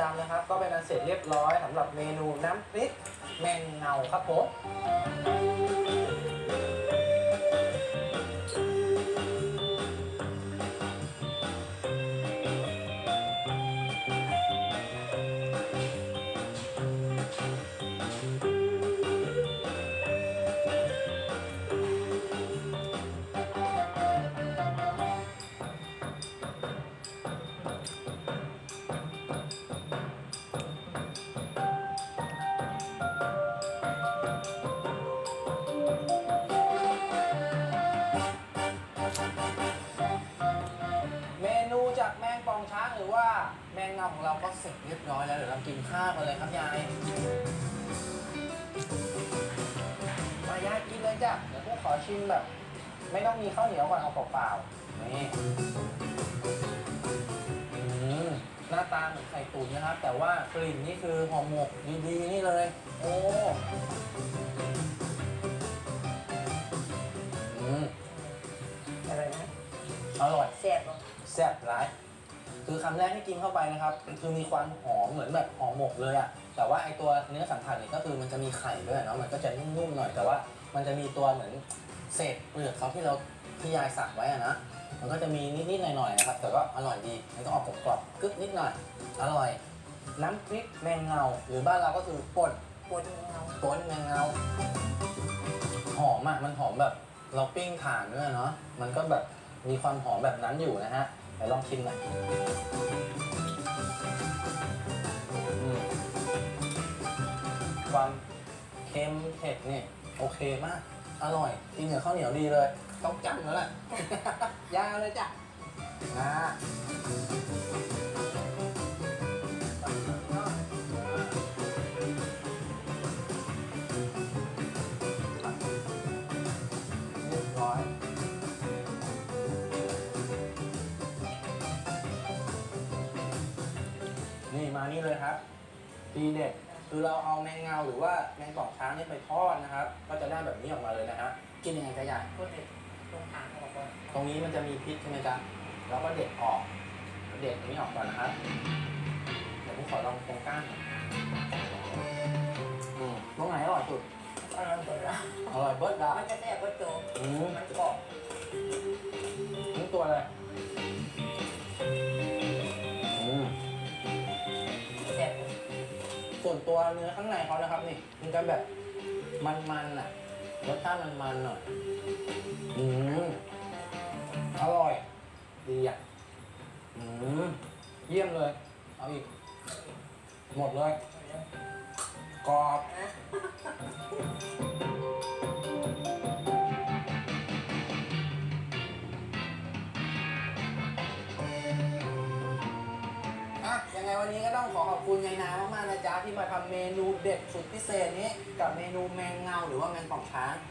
ดำนะครับ ก็เป็นอันเสร็จเรียบร้อยสำหรับเมนูน้ำพริกแมงเงาครับผม ว่าแมงเงาของเราก็เสร็จเรียบร้อยแล้วเดี๋ยวเรากินข้าวกันเลยครับยายมายายกินเลยจ้ะเดี๋ยวพวกขอชิมแบบ ไม่ต้องมีข้าวเหนียวก่อนเอาเปล่าๆนี่อืมหน้าตาเหมือนไข่ตุ๋นนะครับ แต่ว่ากลิ่นนี่คือห่อหมกดีๆนี่เลย โอ้อืมอะไรนะอร่อยแซ่บบ่แซ่บร้าย คือคำแรกที่กินเข้าไปนะครับคือมีความหอมเหมือนแบบหอมหมกเลยอะแต่ว่าไอตัวเนื้อสัมผัสเนี่ยก็คือมันจะมีไข่ด้วยเนาะมันก็จะนุ่มๆหน่อยแต่ว่า มันจะมีตัวเหมือนเศษเปลือกเขาที่เราที่ยายสักไว้อะนะมันก็จะมีนิดๆหน่อยๆนะครับ แต่ก็อร่อยดีมันก็ออกกรอบๆกึ๊บนิดหน่อยอร่อย น้ำพริกแมงเงาหรือบ้านเราก็คือป่นปวดเงาป่นแมงเงาหอมอะมันหอมแบบเราปิ้งถ่านด้วยเนาะมันก็แบบมีความหอมแบบนั้นอยู่นะฮะ ดี๋ยวลองชิมหน่อยอืมความเค็มเผ็ดเนี่ยโอเคมาก อร่อยกินกับข้าวเหนียวดีเลย ต้องจำแล้วแหละ ยาวเลยจ้ะนะ นี่มานี่เลยครับทีเด็ดคือเราเอาแมงเงาหรือว่าแมงป่องช้างนี่ไปทอดนะครับ ก็จะได้แบบนี้ออกมาเลยนะฮะกินยังไงก็ยายคนเด็กลงทางออกก่อนตรงนี้มันจะมีพิษใช่ไหมจ๊ะเราก็เด็ดออก เด็ดตรงนี้ออกก่อนนะครับเดี๋ยวผมขอลองตรงก้านหน่อยอืมตรงไหนอร่อยสุดอร่อยสุดละอร่อยเบิร์ดดามันจะแซ่บกว่าโจอืมมันกรอบ ส่วนตัวเนื้อข้างในเขานะครับนี่มันจะแบบมันๆอะรสชาติมันๆหน่อยอืมอร่อยดีอะอืมเยี่ยมเลย เอาอีก หมดเลยกรอบ คุณยายนามากๆนะจ๊ะที่มาทำเมนูเด็ดสุดพิเศษนี้ กับเมนูแมงเงาหรือว่าแมงป่องช้าง